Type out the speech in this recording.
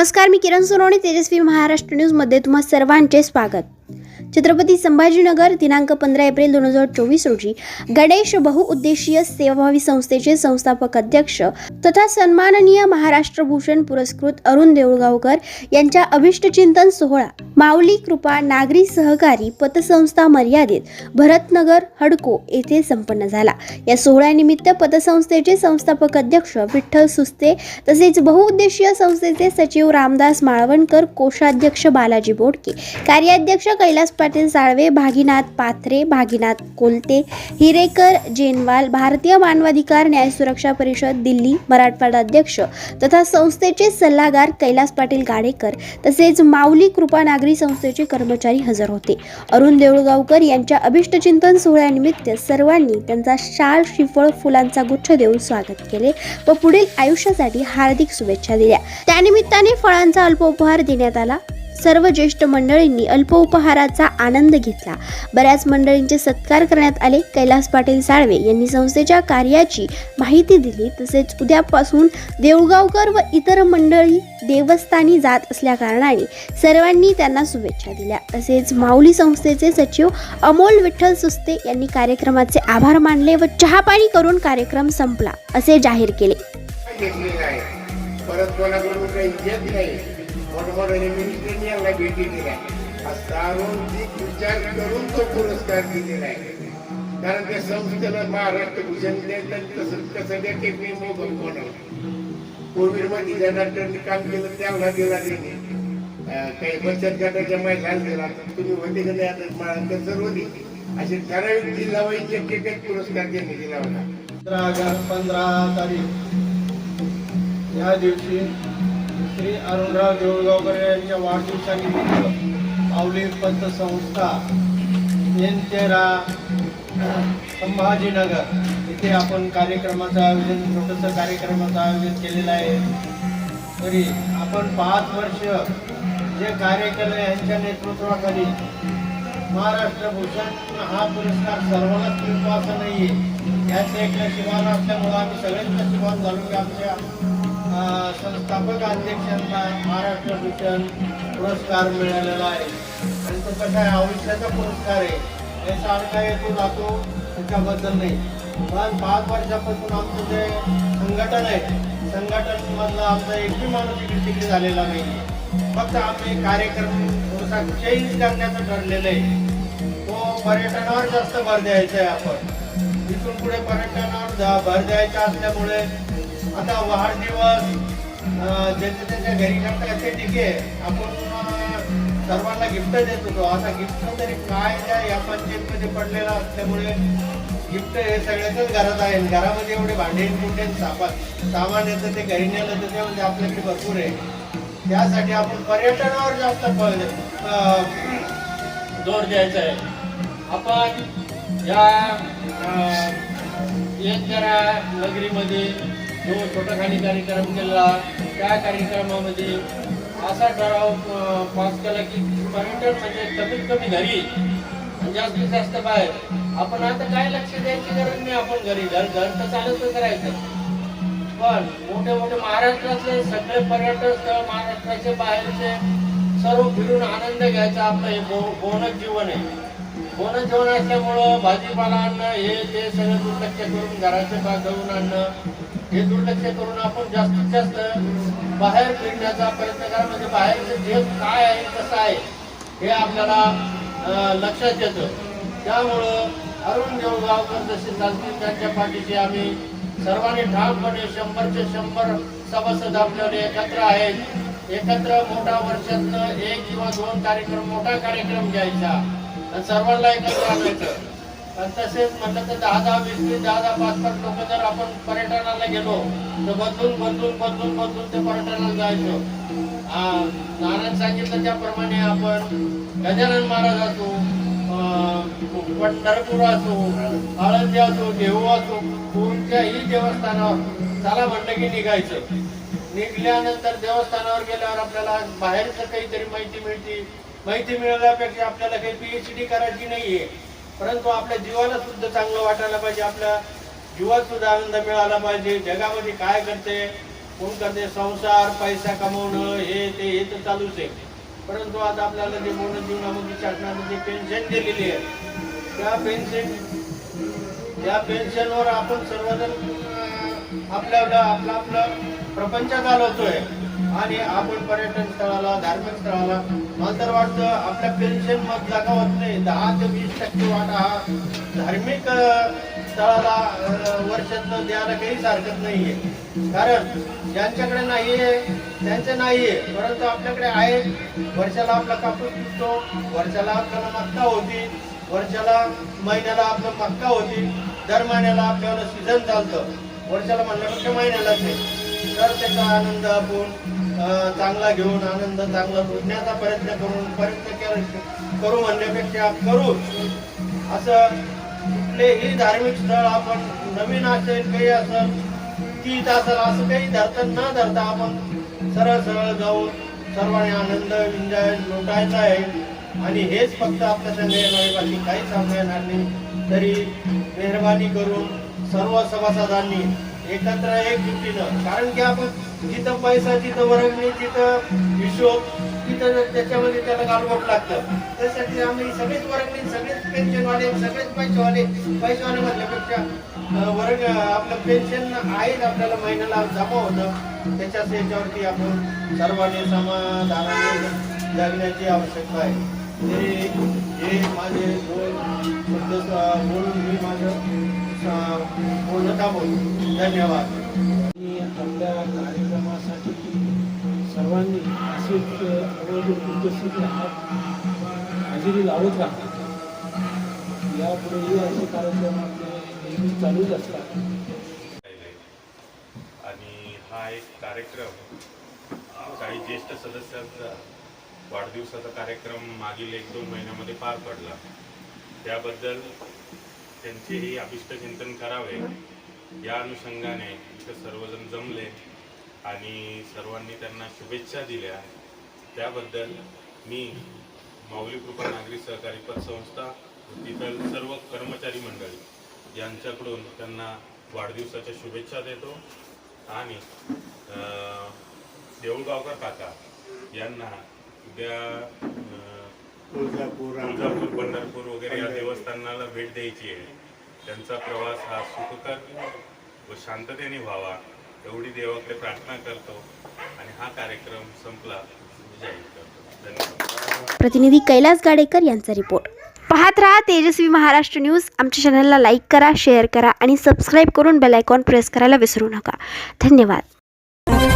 नमस्कार मी किरण सोनवणे तेजस्वी महाराष्ट्र न्यूजमध्ये तुम्हा सर्वांचे स्वागत. छत्रपती संभाजीनगर दिनांक पंधरा एप्रिल दोन हजार चोवीस रोजी गणेश बहुउद्देशीय सेवाभावी संस्थेचे संस्थापक अध्यक्ष तथा सन्माननीय महाराष्ट्र भूषण पुरस्कृत अरुण देऊळगावकर यांच्या अभिष्टचिंतन सोहळा माऊली कृपा नागरी सहकारी पतसंस्था मर्यादित भरतनगर हडको येथे संपन्न झाला. या सोहळ्यानिमित्त पतसंस्थेचे संस्थापक अध्यक्ष विठ्ठल सुस्ते तसेच बहुउद्देशीय संस्थेचे सचिव रामदास माळवणकर कोषाध्यक्ष बालाजी बोडके कार्याध्यक्ष कैलास पाटील साळवे भागीनाथ पाथरे भागीनाथ कोलते हिरेकर जेनवाल भारतीय मानवाधिकार न्याय सुरक्षा परिषद दिल्ली मराठवाडा अध्यक्ष तथा संस्थेचे सल्लागार कैलास पाटील गाडेकर तसेच माऊली कृपा नागरी संस्थेचे कर्मचारी हजर होते. अरुण देऊळगावकर यांच्या अभिष्टचिंतन सोहळ्यानिमित्त सर्वांनी त्यांचा शाल श्रीफळ फुलांचा गुच्छ देऊन स्वागत केले व पुढील आयुष्यासाठी हार्दिक शुभेच्छा दिल्या. त्यानिमित्ताने फळांचा अल्प उपहार देण्यात आला. सर्व ज्येष्ठ मंडळींनी अल्प उपहाराचा आनंद घेतला. बऱ्याच मंडळींचे सत्कार करण्यात आले. कैलास पाटील साळवे यांनी संस्थेच्या कार्याची माहिती दिली. तसेच उद्यापासून देऊळगावकर व इतर मंडळी देवस्थानी जात असल्याकारणाने सर्वांनी त्यांना शुभेच्छा दिल्या. तसेच माऊली संस्थेचे सचिव अमोल विठ्ठल सुस्ते यांनी कार्यक्रमाचे आभार मानले व चहापाणी करून कार्यक्रम संपला असे जाहीर केले. परत कोणाकडून काही येत नाही. मोठमोठ्याने मिनिस्ट्रीने यांना भेटी दिल्या. असं सार्वत्रिक विचार करून तो पुरस्कार दिलेला आहे. कारण त्या संस्थेला महाराष्ट्र भूषण द्यायचं तसं कसं मी मोबाईल कोणाला कोविडमध्ये ज्या डॉक्टरनी काम केलं त्यांना दिला त्यांनी. काही बचत गटाच्या महिलांना दिला तुम्ही होते का नाही आता मला सर्व होती असे ठराविक जिल्हा वाईज एक पुरस्कार त्यांनी दिला होता. पंधरा ऑगस्ट पंधरा तारीख. या दिवशी श्री अरुणराव देऊळगावकर यांच्या वाढदिवसानिमित्त माऊली पतसंस्था येनतेरा संभाजीनगर. इथे आपण कार्यक्रमाचं आयोजन छोटंसं कार्यक्रमाचं आयोजन केलेलं आहे. तरी आपण पाच वर्ष जे कार्य केलं यांच्या नेतृत्वाखाली महाराष्ट्र भूषण हा पुरस्कार सर्वांनाच मिळतो असं नाही आहे याचं एक नशिबान असल्यामुळं आम्ही सगळेच नशिबान झालो की आमच्या संस्थापक अध्यक्षांना महाराष्ट्र भूषण पुरस्कार मिळालेला आहे. आणि तो कसा आहे? आयुष्याचा पुरस्कार आहे. याचा सांगता येतो जातो त्याच्याबद्दल नाही. पण पाच वर्षापासून आमचं जे संघटन आहे संघटनमधलं आमचा एकही माणूस इकडे तिकडे झालेला नाही. फक्त आम्ही कार्यक्रम थोडासा चेंज करण्याचं ठरलेलं आहे. तो पर्यटनावर जास्त भर द्यायचा आहे आपण. इथून पुढे पर्यटनावर जा- भर द्यायचा असल्यामुळे आता वाढदिवस ज्याच्या त्याच्या घरी करता ते ठीक आहे. आपण सर्वांना गिफ्ट देत होतो. आता गिफ्ट तरी काय त्या या पंचायतमध्ये पडलेला असल्यामुळे गिफ्ट हे सगळ्याच्याच घरात आहे. घरामध्ये एवढे भांडे कुठे सामान सामान येतं ते घरी नेलं तर ते म्हणजे आपल्याकडे भरपूर आहे. त्यासाठी आपण पर्यटनावर जास्त जोर द्यायचा आहे. आपण या जरा नगरीमध्ये जो छोटाखानी कार्यक्रम केला त्या कार्यक्रमामध्ये असा ठराव पास केला की पर्यटन म्हणजे कमीत कमी घरी. जास्तीत जास्त बाहेर. आपण आता काय लक्ष द्यायची गरज नाही आपण घरी. घर घर तर चालत करायचं. पण मोठे मोठे महाराष्ट्रातले सगळे पर्यटन स्थळ महाराष्ट्राचे बाहेरचे सर्व फिरून आनंद घ्यायचा आपलं हे बोनच बोनस जीवन आहे. बोनस जीवन असल्यामुळं भाजीपाला आणणं हे ते सगळं दुर्लक्ष करून घराचे भाग घेऊन आणणं हे दुर्लक्ष करून आपण जास्तीत जास्त बाहेर फिरण्याचा प्रयत्न करा. म्हणजे बाहेरचं जग काय आहे कसं आहे हे आपल्याला लक्षात येतं. त्यामुळं अरुण देऊळगावकर जसे चालतील त्यांच्या पाठीशी आम्ही सर्वांनी ठामपणे शंभरचे शंभर सभासद आपल्याकडे एकत्र आहेत. एकत्र मोठा वर्षातनं एक किंवा दोन कार्यक्रम मोठा कार्यक्रम घ्यायचा. आणि सर्वांना एकत्र आणायचं. आणि तसेच म्हटलं तर दहा दहा वीस वीस दहा दहा पाच पाच लोक जर आपण पर्यटनाला गेलो तर बदलून बदलून बदलून बदलून ते पर्यटनाला जायचो. नारायण सांगितलं त्याप्रमाणे आपण गजानन महाराज असो पंढरपूर असो आळंदी असो देहू असो कोणत्याही देवस्थानावर त्याला म्हणलं की निघायचं. निघल्यानंतर देवस्थानावर गेल्यावर आपल्याला बाहेरचं काहीतरी माहिती मिळते. माहिती मिळाल्यापेक्षा आपल्याला काही पीएचडी करायची नाहीये. परंतु आपल्या जीवाला सुद्धा चांगलं वाटायला पाहिजे आपल्या जीवात सुद्धा आनंद मिळाला पाहिजे. जगामध्ये काय करते कोण करते संसार पैसा कमवणं हे ते हे तर चालूच आहे. परंतु आता आपल्याला जे पूर्ण जीवनामध्ये शासनाने जे पेन्शन दिलेली आहे त्या पेन्शन त्या पेन्शनवर आपण सर्वजण आपल्या आपलं आपलं प्रपंच चालवतोय आणि आपण पर्यटन स्थळाला धार्मिक स्थळाला मला तर वाटतं आपल्या पेन्शन मधला का होत नाही दहा ते वीस टक्के वाटा हा धार्मिक स्थळाला अं, वर्षातनं द्यायला काहीच हरकत नाहीये. कारण ज्यांच्याकडे नाहीये त्यांचे नाहीये. परंतु आपल्याकडे आहे. वर्षाला आपला कापूस पिकतो वर्षाला आपल्याला मक्का होती वर्षाला महिन्याला आपलं मक्का होती दर महिन्याला आपल्याला सीझन चालतं. वर्षाला म्हणल्यापेक्षा महिन्यालाच आहे तर त्याचा आनंद आपण चांगला घेऊन आनंद चांगला लुटण्याचा प्रयत्न करून प्रयत्न केला करू म्हणण्यापेक्षा करू. असं कुठलेही धार्मिक स्थळ आपण नवीन असेल काही असेल तीत असेल असं काही धरता न धरता आपण सरळ सरळ जाऊन सर्वांनी आनंद विंजाय लुटायचा आहे. आणि हेच फक्त आपल्या संघ येणार बाकी काही सांगता येणार नाही. तरी मेहरबानी करून सर्व सभासदांनी एकत्र एक एकजुटीनं कारण की आपण जिथं पैसा तिथं वर्गणी तिथं हिशोब तिथं त्याच्यामध्ये त्याला गालबोट लागतं. त्यासाठी आम्ही सगळेच वर्गणी सगळेच पेन्शनवाले सगळेच पैसेवाले पैसेवाले म्हटल्यापेक्षा अं, वर्ग आपलं पेन्शन आहेच आपल्याला महिन्याला जमा होतं त्याच्याच याच्यावरती आपण सर्वांनी समाधानाने जगण्याची आवश्यकता आहे. हे माझे दोन शब्द बोलून मी माझं. बोलणं थांबवतो धन्यवाद. आणि आपल्या कार्यक्रमासाठी सर्वांनी असेच अवैध उपस्थिती हजेरी लावत राहतात यापुढेही असे कार्यक्रम आपले नेहमी चालूच असतात. आणि हा एक कार्यक्रम काही ज्येष्ठ सदस्यांचा वाढदिवसाचा कार्यक्रम मागील एक दोन महिन्यामध्ये पार पडला. त्याबद्दल त्यांचेही अभिष्ट चिंतन करावे. या अनुषंगाने इथं सर्वजण जमले आणि सर्वांनी त्यांना शुभेच्छा दिल्या. त्याबद्दल मी माऊली कृपा नागरी सहकारी पतसंस्था तिथं सर्व कर्मचारी मंडळी यांच्याकडून त्यांना वाढदिवसाच्या शुभेच्छा देतो. आणि देऊळगावकर काका यांना उद्या तुळजापूर तुळजापूर पंढरपूर वगैरे या देवस्थानाला भेट द्यायची आहे. त्यांचा प्रवास हा सुखकर व शांततेने व्हावा एवढी देवाकडे प्रार्थना करतो आणि हा कार्यक्रम संपला. जाहीर करतो धन्यवाद. प्रतिनिधी कैलास गाडेकर यांचा रिपोर्ट. पाहत रहा तेजस्वी महाराष्ट्र न्यूज. आमच्या चॅनलला लाईक करा शेअर करा आणि सबस्क्राईब करून बेल आयकॉन प्रेस करायला विसरू नका. धन्यवाद.